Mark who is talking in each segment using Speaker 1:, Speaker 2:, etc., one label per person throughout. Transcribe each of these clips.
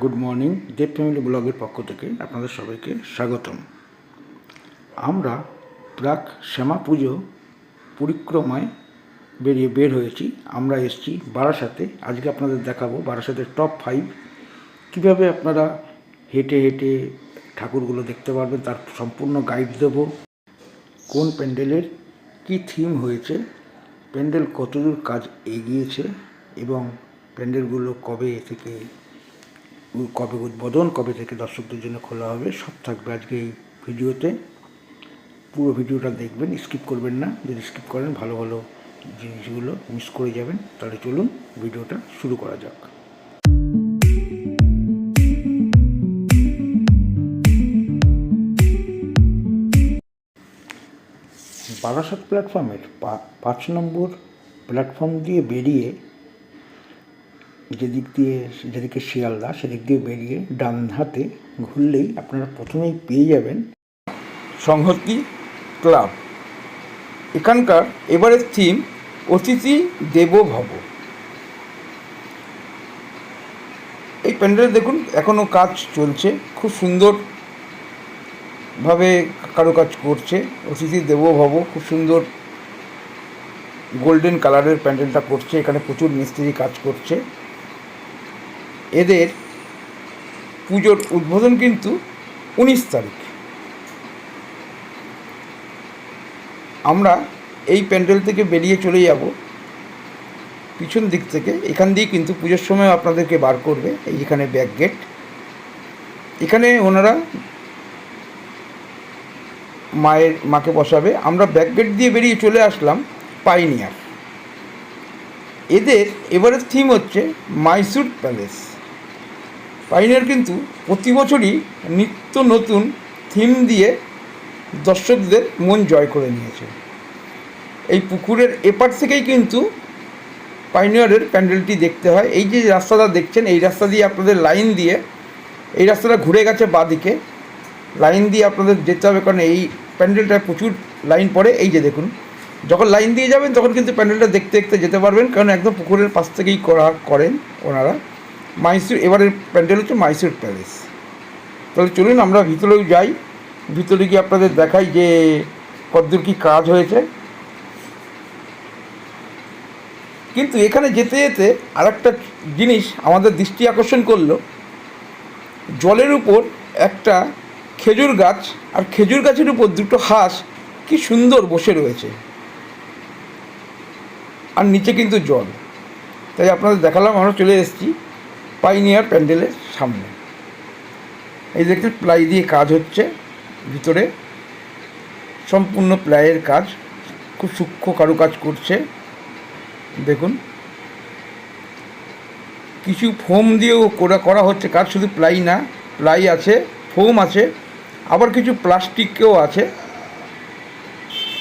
Speaker 1: Good morning দেব family ব্লগের পক্ষ থেকে আপনাদের সবাইকে স্বাগতম। আমরা প্রাক শ্যামা পুজো পরিক্রমায় বেরিয়ে বের হয়েছি। আমরা এসেছি বারাসাতে। আজকে আপনাদের দেখাবো বারাসাতের টপ ফাইভ কীভাবে আপনারা হেঁটে হেঁটে ঠাকুরগুলো দেখতে পারবেন, তার সম্পূর্ণ গাইড দেবো। কোন প্যান্ডেলের কী থিম হয়েছে, প্যান্ডেল কতদূর কাজ এগিয়েছে এবং প্যান্ডেলগুলো কবে থেকে কবে উদ্বোধন, কবে থেকে দর্শকদের জন্য খোলা হবে, সব থাকবে আজকে এই ভিডিওতে। পুরো ভিডিওটা দেখবেন, স্কিপ করবেন না। যদি স্কিপ করেন, ভালো ভালো জিনিসগুলো মিস করে যাবেন। তাহলে চলুন ভিডিওটা শুরু করা যাক। বারাসাত প্ল্যাটফর্মের পাঁচ নম্বর প্ল্যাটফর্ম দিয়ে বেরিয়ে যেদিক দিয়ে যেদিকে শিয়ালদা সেদিক দিয়ে বেরিয়ে ডান হাতে ঘুরলেই আপনারা প্রথমেই পেয়ে যাবেন
Speaker 2: সংহতি ক্লাব। এখানকার এবারের থিম অতিথি দেব ভব এই প্যান্ডেলে দেখুন এখনও কাজ চলছে, খুব সুন্দরভাবে কারুকাজ করছে। অতিথি দেব ভব খুব সুন্দর গোল্ডেন কালারের প্যান্ডেলটা করছে, এখানে প্রচুর মিস্ত্রি কাজ করছে। এদের পুজোর উদ্বোধন কিন্তু উনিশ তারিখ। আমরা এই প্যান্ডেল থেকে বেরিয়ে চলে যাব। পিছন দিক থেকে, এখান দিয়ে কিন্তু পুজোর সময় আপনাদেরকে বার করবে, এই এখানে ব্যাক গেট এখানে ওনারা মায়ের, মাকে বসাবে। আমরা ব্যাক গেট দিয়ে বেরিয়ে চলে আসলাম পাইনিয়ার এদের এবারের থিম হচ্ছে মাইসুর প্যালেস পাইনিয়ার কিন্তু প্রতি বছরই নিত্য নতুন থিম দিয়ে দর্শকদের মন জয় করে নিয়েছে। এই পুকুরের এপার থেকেই কিন্তু পাইনিয়ারের প্যান্ডেলটি দেখতে হয়। এই যে রাস্তাটা দেখছেন, এই রাস্তা দিয়ে আপনাদের লাইন দিয়ে, এই রাস্তাটা ঘুরে গেছে বাঁদিকে। লাইন দিয়ে আপনাদের যেতে হবে, কারণ এই প্যান্ডেলটায় প্রচুর লাইন পড়ে। এই যে দেখুন, যখন লাইন দিয়ে যাবেন, তখন কিন্তু প্যান্ডেলটা দেখতে দেখতে যেতে পারবেন, কারণ একদম পুকুরের পাশ থেকেই করা করেন ওনারা। মাইসুর এবারের প্যান্ডেল হচ্ছে মাইসুর প্যালেস তাহলে চলুন আমরা ভিতরেও যাই। ভিতরে গিয়ে আপনাদের দেখাই যে কতদূর কী কাজ হয়েছে। কিন্তু এখানে যেতে যেতে আর একটা জিনিস আমাদের দৃষ্টি আকর্ষণ করল। জলের উপর একটা খেজুর গাছ আর খেজুর গাছের উপর দুটো হাঁস কি সুন্দর বসে রয়েছে। আর নিচে কিন্তু জল। তাই আপনাদের দেখালাম, আমরা চলে এসেছি। পাইনিয়ার প্যান্ডেলের সামনে। এই দেখতে প্লাই দিয়ে কাজ হচ্ছে, ভিতরে। সম্পূর্ণ প্লাইয়ের কাজ, খুব সূক্ষ্ম কারুকাজ করছে। দেখুন। কিছু ফোম দিয়েও করা করা হচ্ছে, কাজ শুধু প্লাই না প্লাই আছে ফোম আছে, আবার কিছু প্লাস্টিকও আছে।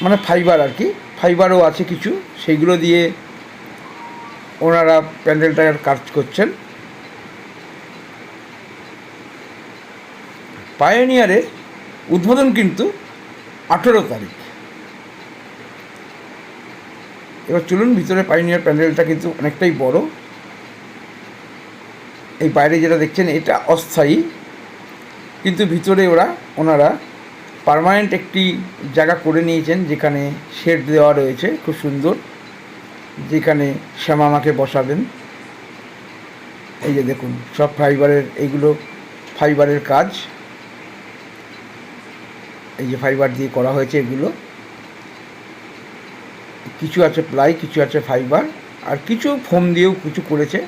Speaker 2: মানে ফাইবার আর কি ফাইবারও আছে কিছু, সেইগুলো দিয়ে ওনারা প্যান্ডেলটার কাজ করছেন। পায়োনিয়ারের উদ্বোধন কিন্তু আঠেরো তারিখ। এবার চলুন ভিতরে পাইনিয়ার প্যান্ডেলটা কিন্তু অনেকটাই বড়। এই বাইরে যেটা দেখছেন, এটা অস্থায়ী। কিন্তু ভিতরে ওরা, ওনারা পার্মানেন্ট একটি জায়গা করে নিয়েছেন, যেখানে শেড দেওয়া রয়েছে, খুব সুন্দর, যেখানে শ্যামামাকে বসাবেন। এই যে দেখুন, সব ফাইবারের এইগুলো ফাইবারের কাজ। এই যে ফাইবার দিয়ে করা হয়েছে এগুলো, কিছু আছে প্লাই কিছু আছে ফাইবার আর কিছু ফোম দিয়েও কিছু করেছে।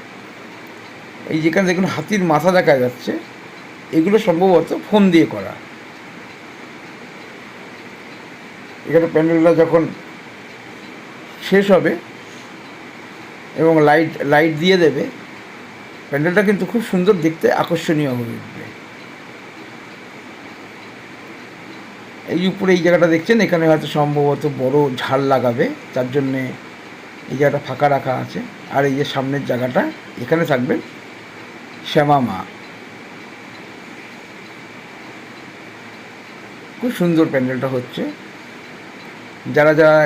Speaker 2: এই যেখানে দেখুন হাতির মাথা দেখা যাচ্ছে, এগুলো সম্ভবত ফোম দিয়ে করা। এখানে প্যান্ডেলটা যখন শেষ হবে এবং লাইট লাইট দিয়ে দেবে প্যান্ডেলটা কিন্তু খুব সুন্দর দেখতে আকর্ষণীয় হয়ে এই উপরে এই জায়গাটা দেখছেন? এখানে হয়তো সম্ভবত বড় ঝাল লাগাবে তার জন্যে এই জায়গাটা ফাঁকা রাখা আছে। আর এই যে সামনের জায়গাটা, এখানে থাকবেন শ্যামা মা। খুব সুন্দর প্যান্ডেলটা হচ্ছে। যারা যারা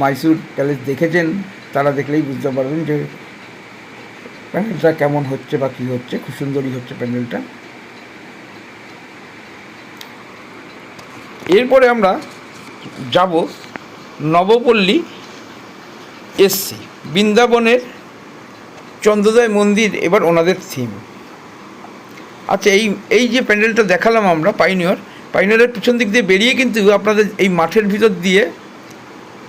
Speaker 2: মাইসুর প্যালেস দেখেছেন, তারা দেখলেই বুঝতে পারবেন যে প্যান্ডেলটা কেমন হচ্ছে বা কী হচ্ছে। খুব সুন্দরই হচ্ছে প্যান্ডেলটা। এরপরে আমরা যাব নবপল্লী এসছি বৃন্দাবনের চন্দ্রোদয় মন্দির, এবার ওনাদের থিম আচ্ছা এই এই যে প্যান্ডেলটা দেখালাম আমরা পাইনিয়র পাইনিয়রের পিছন দিক দিয়ে বেরিয়ে কিন্তু আপনাদের এই মাঠের ভিতর দিয়ে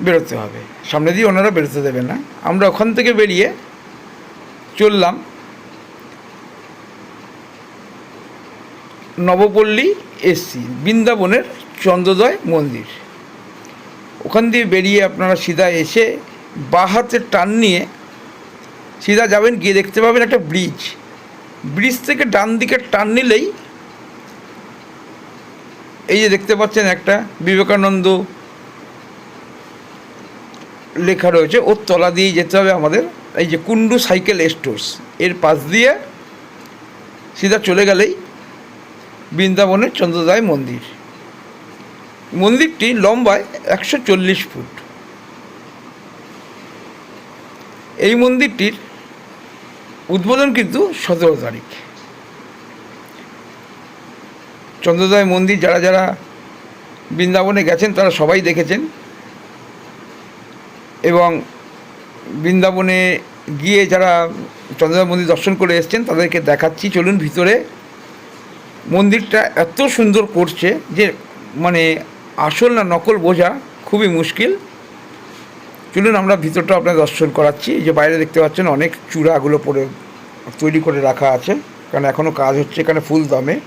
Speaker 2: বেরোতে হবে। সামনে দিয়ে ওনারা বেরোতে দেবে না। আমরা ওখান থেকে বেরিয়ে চললাম নবপল্লী এসছি বৃন্দাবনের চন্দ্রোদয় মন্দির। ওখান দিয়ে বেরিয়ে আপনারা সিধা এসে বাঁ হাতের টান নিয়ে সিধা যাবেন গিয়ে দেখতে পাবেন একটা ব্রিজ। ব্রিজ থেকে ডান দিকে টান নিলেই এই যে দেখতে পাচ্ছেন একটা বিবেকানন্দ লেখা রয়েছে, ওর তলা দিয়ে যেতে হবে আমাদের এই যে কুন্ডু সাইকেল স্টোর্স। এর পাশ দিয়ে সিধা চলে গেলেই বৃন্দাবনের চন্দ্রোদয় মন্দির। মন্দিরটি লম্বায় একশো চল্লিশ ফুট। এই মন্দিরটির উদ্বোধন কিন্তু সতেরো তারিখ। চন্দ্রোদয় মন্দির যারা যারা বৃন্দাবনে গেছেন, তারা সবাই দেখেছেন। এবং বৃন্দাবনে গিয়ে যারা চন্দ্রোদয় মন্দির দর্শন করে এসছেন, তাদেরকে দেখাচ্ছি। চলুন ভিতরে। মন্দিরটা এত সুন্দর করছে যে মানে আসল না নকল বোঝা খুবই মুশকিল। চলুন আমরা ভিতরটা আপনার দর্শন করাচ্ছি। যে বাইরে দেখতে পাচ্ছেন অনেক চূড়াগুলো পরে তৈরি করে রাখা আছে। কারণ এখনও কাজ হচ্ছে এখানে ফুল দামে।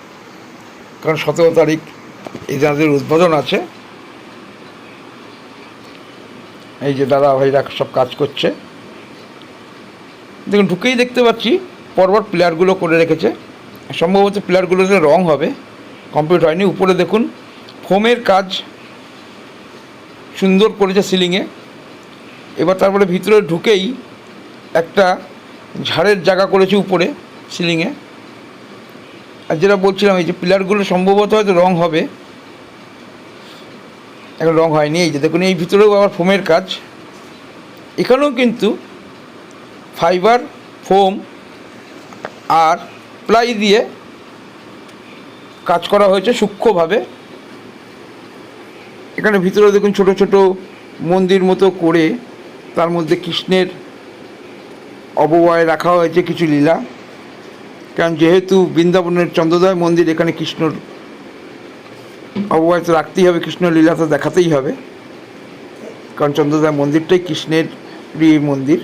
Speaker 2: কারণ সতেরো তারিখ এই যাদের উদ্বোধন আছে। এই যে দাদা ভাইরা সব কাজ করছে। দেখুন, ঢুকেই দেখতে পাচ্ছি পরপর প্লেয়ারগুলো করে রেখেছে। সম্ভবত প্লেয়ারগুলোতে রং হবে। কমপ্লিট হয়নি। উপরে দেখুন ফোমের কাজ সুন্দর করেছে সিলিংয়ে। এবার তারপরে ভিতরে ঢুকেই একটা ঝাড়ের জায়গা করেছে উপরে সিলিংয়ে। আর যেটা বলছিলাম, এই যে পিলারগুলো সম্ভবত হয়তো রং হবে। এখন রং হয়নি, এই যে দেখুন, এই ভিতরেও আবার ফোমের কাজ। এখানেও কিন্তু ফাইবার, ফোম আর প্লাই দিয়ে কাজ করা হয়েছে সূক্ষ্মভাবে। এখানে ভিতরে দেখুন ছোট ছোট মন্দির মতো করে তার মধ্যে কৃষ্ণের অববয় রাখা হয়েছে কিছু লীলা। কারণ যেহেতু বৃন্দাবনের চন্দ্রোদয় মন্দির, এখানে কৃষ্ণর অববয় তো রাখতেই হবে, কৃষ্ণ লীলা তো দেখাতেই হবে। কারণ চন্দ্রোদয় মন্দিরটাই কৃষ্ণের প্রিয় মন্দির।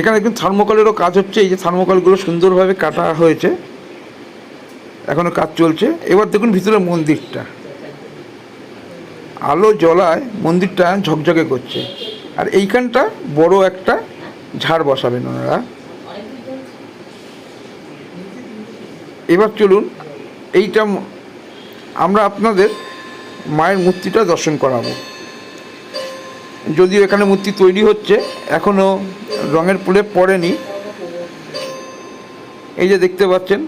Speaker 2: এখানে কিন্তু থার্মোকলেরও কাজ হচ্ছে, এই যে থার্মোকলগুলো সুন্দরভাবে কাটা হয়েছে। এখনও কাজ চলছে। এবার দেখুন ভিতরে মন্দিরটা। আলো জ্বলায় মন্দিরটা ঝকঝকে করছে। আর এইখানটা বড় একটা ঝাড় বসাবেন ওনারা। এবার চলুন, এইটা আমরা আপনাদের মায়ের মূর্তিটা দর্শন করাবো। যদিও এখানে মূর্তি তৈরি হচ্ছে এখনও রঙের পুলে পড়েনি। এই যে দেখতে পাচ্ছেন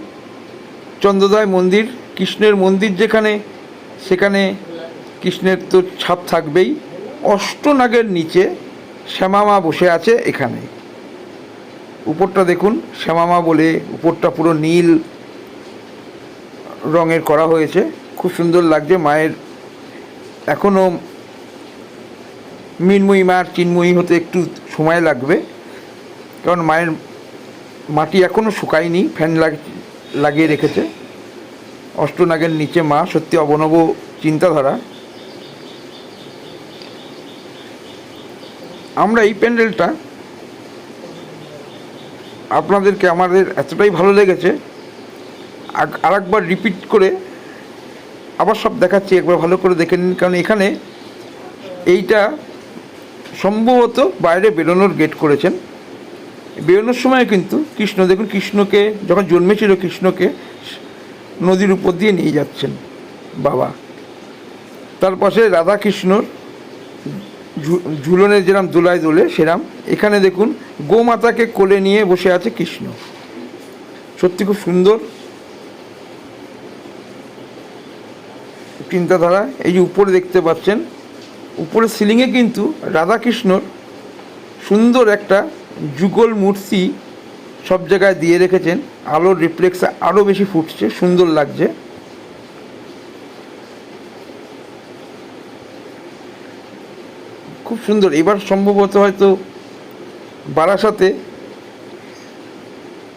Speaker 2: চন্দ্রোদয় মন্দির, কৃষ্ণের মন্দির যেখানে, সেখানে কৃষ্ণের তো ছাপ থাকবেই। অষ্টনাগের নিচে শ্যামামা বসে আছে এখানে। উপরটা দেখুন, শ্যামামা বলে উপরটা পুরো নীল রঙের করা হয়েছে। খুব সুন্দর লাগছে, মায়ের এখনও মিনময়ী মার চিন্ময়ী হতে একটু সময় লাগবে। কারণ মায়ের মাটি এখনও শুকায়নি, ফ্যান লাগ- লাগিয়ে রেখেছে। অষ্টনাগের নিচে মা, সত্যি অবনব চিন্তাধারা। আমরা এই প্যান্ডেলটা আপনাদেরকে আমাদের এতটাই ভালো লেগেছে। আগ- আরেকবার রিপিট করে আবার সব দেখাচ্ছি, একবার ভালো করে দেখে নিন, কারণ এখানে এইটা সম্ভবত বাইরে বেরোনোর গেট করেছেন। বেরোনোর সময় কিন্তু কৃষ্ণ, দেখুন কৃষ্ণকে, যখন জন্মেছিল কৃষ্ণকে নদীর উপর দিয়ে নিয়ে যাচ্ছেন বাবা। তার পাশে রাধা কৃষ্ণর ঝু- ঝুলনে যেরাম দোলায় দোলে সেরাম, এখানে দেখুন গোমাতাকে কোলে নিয়ে বসে আছে কৃষ্ণ। সত্যি খুব সুন্দর চিন্তাধারা। এই যে উপরে দেখতে পাচ্ছেন উপরে সিলিংয়ে কিন্তু রাধাকৃষ্ণর সুন্দর একটা যুগল মূর্তি সব জায়গায় দিয়ে রেখেছেন। আলোর রিফ্লেক্স আরও বেশি ফুটছে, সুন্দর লাগছে। খুব সুন্দর। এবার সম্ভবত হয়তো বারাসাতে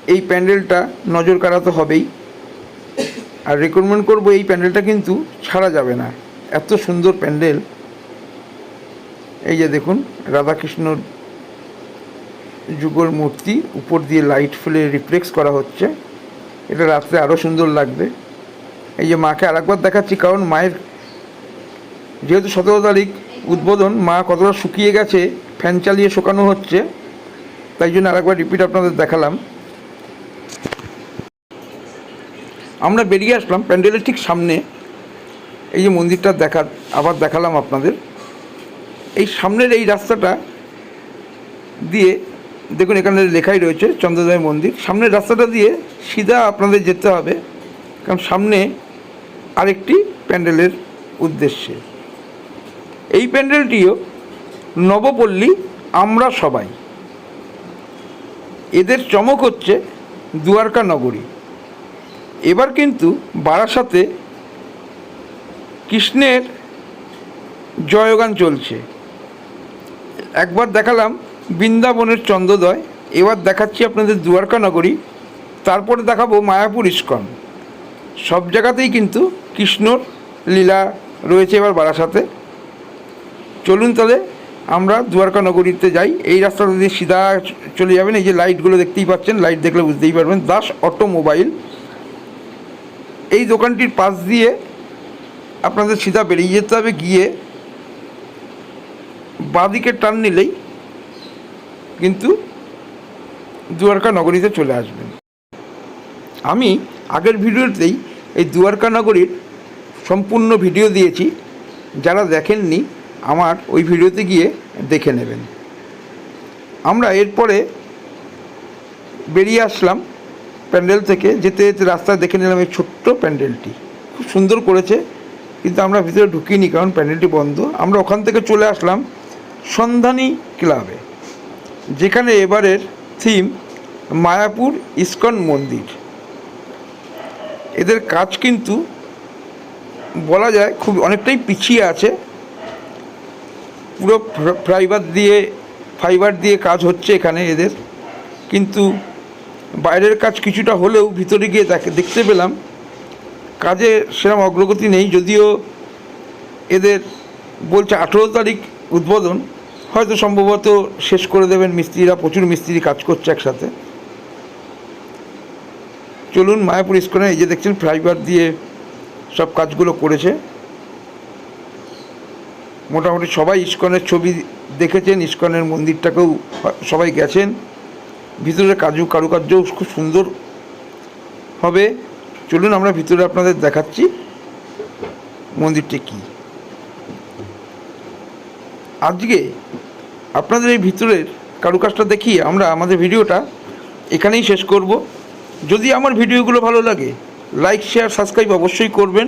Speaker 2: এই প্যান্ডেলটা নজর কাড়াতে হবেই। আর রেকমেন্ড করব এই প্যান্ডেলটা কিন্তু ছাড়া যাবে না। এত সুন্দর প্যান্ডেল। এই যে দেখুন, রাধাকৃষ্ণর যুগল মূর্তি, উপর দিয়ে লাইট ফেলে রিফ্লেক্স করা হচ্ছে। এটা রাত্রে আরও সুন্দর লাগবে। এই যে মাকে আরেকবার দেখাচ্ছি, কারণ মায়ের যেহেতু সতেরো তারিখ উদ্বোধন, মা কতটা শুকিয়ে গেছে ফ্যান চালিয়ে শুকানো হচ্ছে, তাই জন্য আরেকবার রিপিট আপনাদের দেখালাম। আমরা বেরিয়ে আসলাম প্যান্ডেলের ঠিক সামনে। এই যে মন্দিরটা দেখা, আবার দেখালাম আপনাদের। এই সামনের এই রাস্তাটা দিয়ে দেখুন, এখানে লেখাই রয়েছে চন্দ্রদয় মন্দির। সামনের রাস্তাটা দিয়ে সিধা আপনাদের যেতে হবে, কারণ সামনে আরেকটি প্যান্ডেলের উদ্দেশ্যে। এই প্যান্ডেলটিও নবপল্লী, আমরা সবাই। এদের চমক হচ্ছে দুয়ারকা নগরী। এবার কিন্তু বারাসাতে কৃষ্ণের জয়গান চলছে। একবার দেখালাম বৃন্দাবনের চন্দ্রোদয়, এবার দেখাচ্ছি আপনাদের দুয়ারকা নগরী, তারপরে দেখাবো মায়াপুর ইস্কন। সব জায়গাতেই কিন্তু কৃষ্ণর লীলা রয়েছে এবার বারাসাতে। চলুন তাহলে আমরা দুয়ারকা নগরীতে যাই। এই রাস্তাটা দিয়ে সিধা চলে যাবেন, এই যে লাইটগুলো দেখতেই পাচ্ছেন, লাইট দেখলে বুঝতেই পারবেন, দাস অটোমোবাইল। এই দোকানটির পাশ দিয়ে আপনাদের সিধা বেরিয়ে যেতে হবে, গিয়ে বাঁদিকে টার্ন নিলেই কিন্তু দুয়ারকা নগরীতে চলে আসবেন। আমি আগের ভিডিওতেই এই দুয়ারকা নগরীর সম্পূর্ণ ভিডিও দিয়েছি। যারা দেখেননি, আমার ওই ভিডিওতে গিয়ে দেখে নেবেন। আমরা এরপরে বেরিয়ে আসলাম প্যান্ডেল থেকে। যেতে যেতে রাস্তায় দেখে নিলাম এই ছোট্ট প্যান্ডেলটি। খুব সুন্দর করেছে, কিন্তু আমরা ভিতরে ঢুকিনি কারণ প্যান্ডেলটি বন্ধ। আমরা ওখান থেকে চলে আসলাম সন্ধানী ক্লাবে। যেখানে এবারের থিম মায়াপুর ইস্কন মন্দির। এদের কাজ কিন্তু বলা যায় খুব অনেকটাই পিছিয়ে আছে। পুরো ফাইবার দিয়ে ফাইবার দিয়ে কাজ হচ্ছে এখানে এদের। কিন্তু বাইরের কাজ কিছুটা হলেও ভিতরে গিয়ে দেখে দেখতে পেলাম। কাজে সেরকম অগ্রগতি নেই, যদিও এদের বলছে আঠেরো তারিখ উদ্বোধন। হয়তো সম্ভবত শেষ করে দেবেন মিস্ত্রিরা, প্রচুর মিস্ত্রি কাজ করছে একসাথে। চলুন মায়াপুর ইস্কনে এই যে দেখছেন ফাইবার দিয়ে সব কাজগুলো করেছে। মোটামুটি সবাই ইস্কনের ছবি দেখেছেন ইস্কনের মন্দিরটাকেও সবাই গেছেন। ভিতরে কাজু কারুকার্যও খুব সুন্দর হবে। চলুন আমরা ভিতরে আপনাদের দেখাচ্ছি মন্দিরটি কী। আজকে আপনাদের এই ভিতরের কারুকাজটা দেখিয়ে আমরা, আমাদের ভিডিওটা এখানেই শেষ করব। যদি আমার ভিডিওগুলো ভালো লাগে লাইক শেয়ার সাবস্ক্রাইব অবশ্যই করবেন,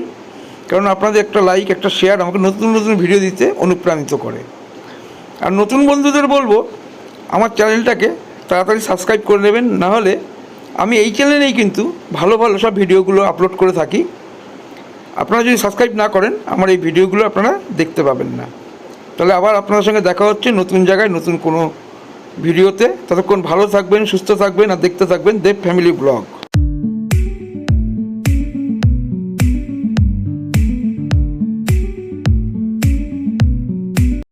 Speaker 2: কারণ আপনাদের একটা লাইক একটা শেয়ার আমাকে নতুন নতুন ভিডিও দিতে অনুপ্রাণিত করে। আর নতুন বন্ধুদের বলব, আমার চ্যানেলটাকে তাড়াতাড়ি সাবস্ক্রাইব করে নেবেন, নাহলে আমি এই চ্যানেলেই কিন্তু ভালো ভালো সব ভিডিওগুলো আপলোড করে থাকি। আপনারা যদি সাবস্ক্রাইব না করেন, আমার এই ভিডিওগুলো আপনারা দেখতে পাবেন না। তাহলে আবার আপনার সঙ্গে দেখা হচ্ছে নতুন জায়গায়, নতুন কোনো ভিডিওতে। ততক্ষণ ভালো থাকবেন, সুস্থ থাকবেন আর দেখতে থাকবেন দেব ফ্যামিলি ব্লগ।